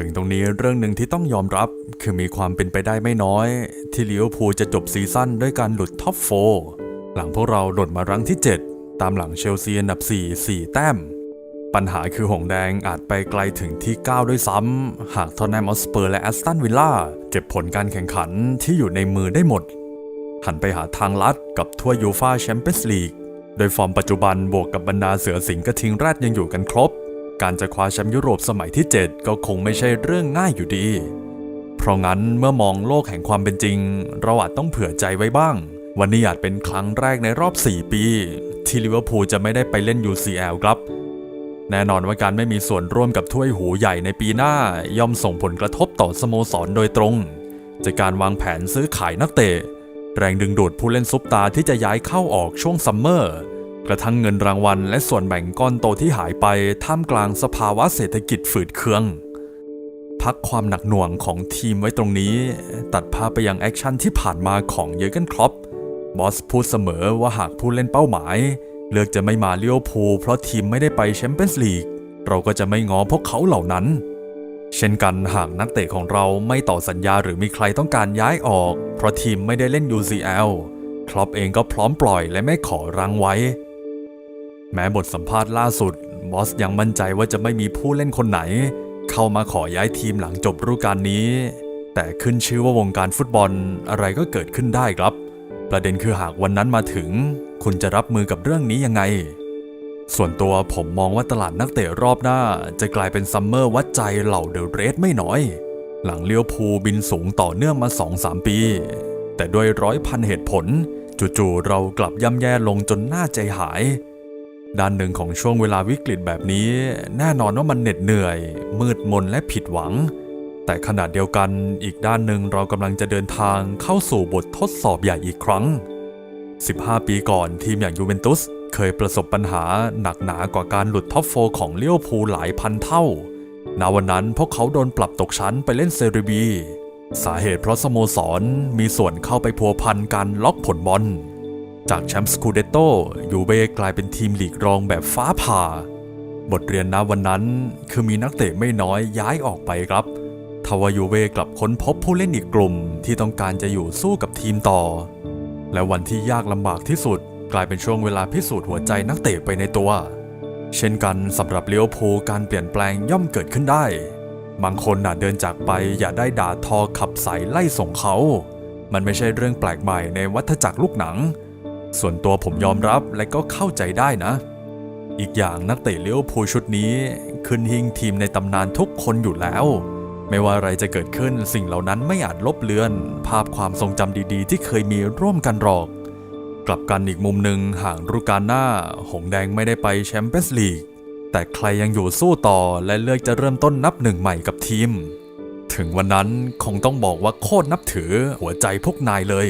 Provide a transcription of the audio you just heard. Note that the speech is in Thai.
ถึงตรงนี้เรื่องหนึ่งที่ต้องยอมรับ คือมีความเป็นไปได้ไม่น้อย ที่ลิเวอร์พูลจะจบซีซั่นด้วยการหลุดท็อปโฟร์หลังพวกเราหล่นมารั้งที่ 7 ตามหลังเชลซีอันดับ 4 4 แต้ม ปัญหาคือหงแดงอาจไปไกลถึงที่ 9 ด้วยซ้ำ หากทอนแนมออสเปอร์และแอสตันวิลล่าเก็บผลการแข่งขันที่อยู่ในมือได้หมด หันไปหาทางลัดกับถ้วยยูฟาแชมเปี้ยนส์ลีกโดยฟอร์มปัจจุบันบวกกับบรรดาเสือสิงห์กระทิงแรดยังอยู่กันครบ การจะคว้าแชมป์ยุโรปสมัยที่ 7 ก็คงไม่ใช่เรื่องง่ายอยู่ดี เพราะงั้นเมื่อมองโลกแห่งความเป็นจริง เราอาจต้องเผื่อใจไว้บ้าง วันนี้อาจเป็นครั้งแรกในรอบ 4 ปี ที่ลิเวอร์พูลจะไม่ได้ไปเล่น UCL ครับ แน่นอนว่าการไม่มีส่วนร่วมกับถ้วยหูใหญ่ในปีหน้า ย่อมส่งผลกระทบต่อสโมสรโดยตรง จากการวางแผนซื้อขายนักเตะ แรงดึงดูดผู้เล่นซุปตาที่จะย้ายเข้าออกช่วงซัมเมอร์ ระทั่งเงินรางวัลและส่วนแบ่งก้อนโตที่หายไปท่ามกลางสภาวะเศรษฐกิจฝืดเคือง พักความหนักหน่วงของทีมไว้ตรงนี้ ตัดภาพไปยังแอคชั่นที่ผ่านมาของเยอร์เกนครอปบอสพูดเสมอว่าหากผู้เล่นเป้าหมาย เลือกจะไม่มาเลี้ยวพูเพราะทีมไม่ได้ไปแชมเปี้ยนส์ลีกเราก็จะไม่ง้อพวกเขาเหล่านั้น เช่นกันหากนักเตะของเราไม่ต่อสัญญาหรือมีใครต้องการย้ายออก เพราะทีมไม่ได้เล่น UCL คลอปเองก็พร้อมปล่อยและไม่ขอรังไว้ แม้บทสัมภาษณ์ล่าสุด บอสยังมั่นใจว่าจะไม่มีผู้เล่นคนไหน เข้ามาขอย้ายทีมหลังจบฤดูกาลนี้ แต่ขึ้นชื่อว่าวงการฟุตบอลอะไรก็เกิดขึ้นได้ครับ ประเด็นคือหากวันนั้นมาถึง คุณจะรับมือกับเรื่องนี้ยังไง ส่วนตัวผมมองว่าตลาดนักเตะรอบหน้า จะกลายเป็นซัมเมอร์วัดใจเหล่าเดอะเรสไม่น้อย หลังเลี้ยวภูบินสูงต่อเนื่องมา 2-3 ปี แต่ด้วยร้อยพันเหตุผล จู่ๆเรากลับย่ำแย่ลงจนน่าใจหาย ด้านหนึ่งของช่วงเวลาวิกฤตแบบนี้ แน่นอนว่ามันเหน็ดเหนื่อย มืดมนและผิดหวัง แต่ขณะเดียวกันอีกด้านหนึ่งเรากำลังจะเดินทางเข้าสู่บททดสอบใหญ่อีกครั้ง 15 ปีก่อนทีมอย่างยูเวนตุสเคยประสบปัญหาหนักหนากว่าการหลุดท็อปโฟของเลี้ยวพูหลายพันเท่าณวันนั้นพวกเขาโดนปรับตกชั้นไปเล่นเซรีบี สาเหตุเพราะสโมสรมีส่วนเข้าไปพัวพันการล็อกผลบอล จากแชมป์สคูเดโตยูเว่กลายเป็นทีมลีกรองแบบฟ้าผ่า บทเรียนณวันนั้นคือมีนักเตะไม่น้อยย้ายออกไปครับทว่ายูเว่กลับค้นพบผู้เล่นอีกกลุ่มที่ต้องการจะอยู่สู้กับทีมต่อ และวันที่ยากลำบากที่สุดกลายเป็นช่วงเวลาพิสูจน์หัวใจนักเตะไปในตัว เช่นกันสำหรับเลี้ยวภูลการเปลี่ยนแปลงย่อมเกิดขึ้นได้ บางคนน่ะเดินจากไปอย่าได้ด่าทอขับใส่ไล่ส่งเขา มันไม่ใช่เรื่องแปลกใหม่ในวัฏจักรลูกหนัง ส่วนตัวผมยอมรับและก็เข้าใจได้นะ อีกอย่างนักเตะเลี้ยวภูลชุดนี้ขึ้นหิ้งทีมในตำนานทุกคนอยู่แล้ว ไม่ว่าอะไรจะเกิดขึ้นสิ่งเหล่านั้นไม่อาจลบเลือน ภาพความทรงจำดีๆ ที่เคยมีร่วมกันหรอก กลับกันอีกมุมหนึ่งห่างฤดูกาลหน้า หงแดงไม่ได้ไปแชมเปี้ยนส์ลีกแต่ใครยังอยู่สู้ต่อและเลือกจะเริ่มต้นนับหนึ่งใหม่กับทีม ถึงวันนั้นคงต้องบอกว่าโคตรนับถือหัวใจพวกนายเลย